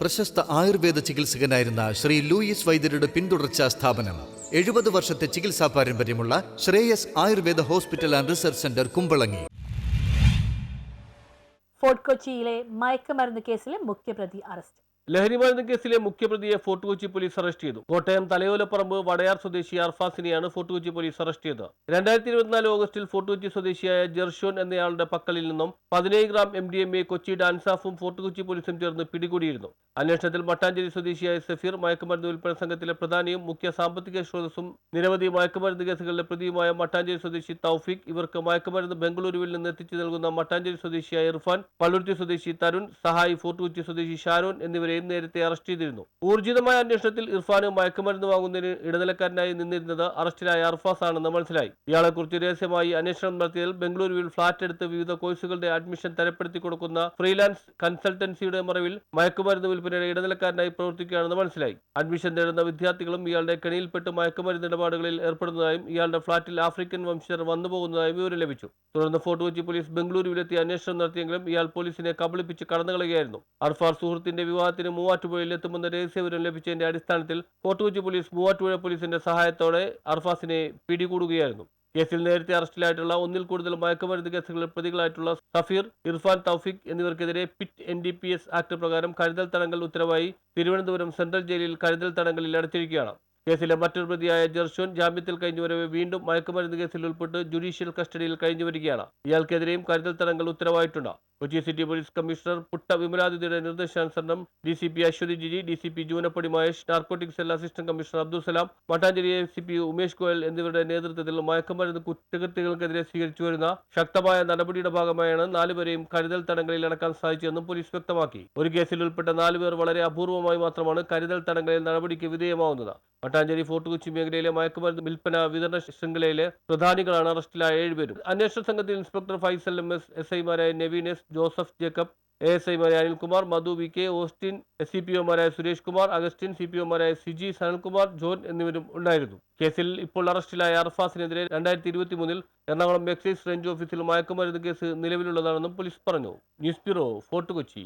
പ്രശസ്ത ആയുർവേദ ചികിത്സകനായിരുന്ന ശ്രീ ലൂയിസ് വൈദ്യരുടെ പിന്തുടർച്ചാ സ്ഥാപനം. എഴുപത് വർഷത്തെ ചികിത്സാ പാരമ്പര്യമുള്ള Shreyas Ayurveda hospital and research centre Kumbalangi. Fort കൊച്ചിയിലെ മയക്കുമരുന്ന് കേസിലെ മുഖ്യപ്രതി അറസ്റ്റ്. ലഹരിമരുന്ന് കേസിലെ മുഖ്യപ്രതിയെ ഫോർട്ട് കൊച്ചി പോലീസ് അറസ്റ്റ് ചെയ്തു. കോട്ടയം തലയോലപ്പറമ്പ് വടയാർ സ്വദേശി അർഫാസിനെയാണ് ഫോർട്ട് കൊച്ചി പോലീസ് അറസ്റ്റ് ചെയ്തത്. രണ്ടായിരത്തി ഇരുപത്തിനാല് ഓഗസ്റ്റിൽ ഫോർട്ട് കൊച്ചി സ്വദേശിയായ ജെർഷോൻ എന്നയാളുടെ പക്കലിൽ നിന്നും പതിനേഴ് gram M D M A Kochi ഡാൻസാഫും Fort Kochi പോലീസും ചേർന്ന് പിടികൂടിയിരുന്നു. അന്വേഷണത്തിൽ മട്ടാഞ്ചേരി സ്വദേശിയായ സഫീർ മയക്കുമരുന്ന് വിൽപ്പന സംഘത്തിലെ പ്രധാനിയും മുഖ്യ സാമ്പത്തിക സ്രോതസ്സും നിരവധി മയക്കുമരുന്ന് കേസുകളിലെ പ്രതിയുമായ മട്ടാഞ്ചേരി സ്വദേശി തൗഫീഖ് ഇവർക്ക് മയക്കുമരുന്ന് ബംഗളൂരുവിൽ നിന്ന് എത്തിച്ചു നൽകുന്ന മട്ടാഞ്ചേരി സ്വദേശിയായ ഇർഫാൻ പള്ളുരുത്തി സ്വദേശി തരുൺ സഹായി ഫോർട്ട് കൊച്ചി സ്വദേശി ഷാരോൻ എന്നിവരെയും നേരത്തെ അറസ്റ്റ് ചെയ്തിരുന്നു. ഊർജിതമായ അന്വേഷണത്തിൽ ഇർഫാന് മയക്കുമരുന്ന് വാങ്ങുന്നതിന് ഇടനിലക്കാരനായി നിന്നിരുന്നത് അറസ്റ്റിലായ അർഫാസ് ആണെന്ന് മനസ്സിലായി. ഇയാളെക്കുറിച്ച് രഹസ്യമായി അന്വേഷണം നടത്തിയതിൽ ബംഗളൂരുവിൽ ഫ്ളാറ്റ് എടുത്ത് വിവിധ കോഴ്സുകളുടെ അഡ്മിഷൻ തരപ്പെടുത്തി കൊടുക്കുന്ന ഫ്രീലാൻസ് കൺസൾട്ടൻസിയുടെ മറവിൽ മയക്കുമരുന്ന് വിൽപ്പനയുടെ ഇടനിലക്കാരനായി പ്രവർത്തിക്കുകയാണെന്ന് മനസ്സിലായി. അഡ്മിഷൻ നേടുന്ന വിദ്യാർത്ഥികളും ഇയാളുടെ കെണിയിൽപ്പെട്ട് മയക്കുമരുന്ന് ഇടപാടുകളിൽ ഏർപ്പെടുന്നതായും ഇയാളുടെ ഫ്ളാറ്റിൽ ആഫ്രിക്കൻ വംശജർ വന്നുപോകുന്നതായും വിവരം ലഭിച്ചു. തുടർന്ന് ഫോർട്ട് കൊച്ചി പോലീസ് ബംഗളൂരുവിലെത്തി അന്വേഷണം നടത്തിയെങ്കിലും ഇയാൾ പോലീസിനെ കബളിപ്പിച്ച് കടന്നുകളയുകയായിരുന്നു. അർഫാർ സുഹൃത്തിന്റെ വിവാഹത്തിന് മൂവാറ്റുപുഴയിൽ എത്തുമെന്ന രഹസ്യവിവരം ലഭിച്ചതിന്റെ അടിസ്ഥാനത്തിൽ ഫോർട്ട് കൊച്ചി പോലീസ് മൂവാറ്റുപുഴ പോലീസിന്റെ സഹായത്തോടെ അർഫാസിനെ പിടികൂടുകയായിരുന്നു. കേസിൽ നേരത്തെ അറസ്റ്റിലായിട്ടുള്ള ഒന്നിൽ കൂടുതൽ മയക്കുമരുന്ന് കേസുകളിൽ പ്രതികളായിട്ടുള്ള Safeer Irfan Tawfiq എന്നിവർക്കെതിരെ PIT N D P S act പ്രകാരം കരുതൽ തടങ്കൽ ഉത്തരവായി തിരുവനന്തപുരം സെൻട്രൽ ജയിലിൽ കരുതൽ തടങ്കലിൽ അടച്ചിരിക്കുകയാണ്. കേസിലെ മറ്റൊരു പ്രതിയായ ജെർഷോൻ ജാമ്യത്തിൽ കഴിഞ്ഞുവരവേ വീണ്ടും മയക്കുമരുന്ന് കേസിൽ ഉൾപ്പെട്ട് ജുഡീഷ്യൽ കസ്റ്റഡിയിൽ കഴിഞ്ഞു വരികയാണ്. ഇയാൾക്കെതിരെയും കരുതൽ തടങ്കൽ ഉത്തരവായിട്ടുണ്ട്. Kochi city police commissioner Putta വിമലാദിത്യയുടെ നിർദ്ദേശാനുസരണം D C P Aswathy Jiji D C P Junappadi Mahesh narcotic cell assistant commissioner Abdul Salam Mattancherry A C P Umesh Goyal എന്നിവരുടെ നേതൃത്വത്തിൽ മയക്കുമരുന്ന് കുറ്റകൃത്യങ്ങൾക്കെതിരെ സ്വീകരിച്ചു വരുന്ന ശക്തമായ നടപടിയുടെ ഭാഗമായാണ് നാലുപേരെയും കരുതൽ തടങ്കലിൽ അടക്കാൻ സാധിച്ചതെന്നും പോലീസ് വ്യക്തമാക്കി. ഒരു കേസിൽ ഉൾപ്പെട്ട നാലുപേർ വളരെ അപൂർവമായി മാത്രമാണ് കരുതൽ തടങ്കലിൽ നടപടിക്ക് വിധേയമാവുന്നത്. മട്ടാഞ്ചേരി ഫോർട്ട് കൊച്ചി മേഖലയിലെ മയക്കുമരുന്ന് വിൽപ്പന വിതരണ ശൃംഖലയിലെ പ്രധാനികളാണ് അറസ്റ്റിലായ ഏഴുപേരും. അന്വേഷണ സംഘത്തിൽ inspector Faisal M S S ഐമാരായ Naveen S Joseph Jacob A S ഐമാരായ Anilkumar Madhu V K Austin S C P ഒമാരായ Suresh Kumar Augustine C P ഒമാരായ Siji Sanalkumar John എന്നിവരും ഉണ്ടായിരുന്നു. കേസിൽ ഇപ്പോൾ അറസ്റ്റിലായ അർഫാസിനെതിരെ രണ്ടായിരത്തി ഇരുപത്തി മൂന്നിൽ എറണാകുളം എക്സൈസ് റേഞ്ച് ഓഫീസിൽ മയക്കുമരുന്ന് കേസ് നിലവിലുള്ളതാണെന്നും പോലീസ് പറഞ്ഞു. News bureau Fort Kochi.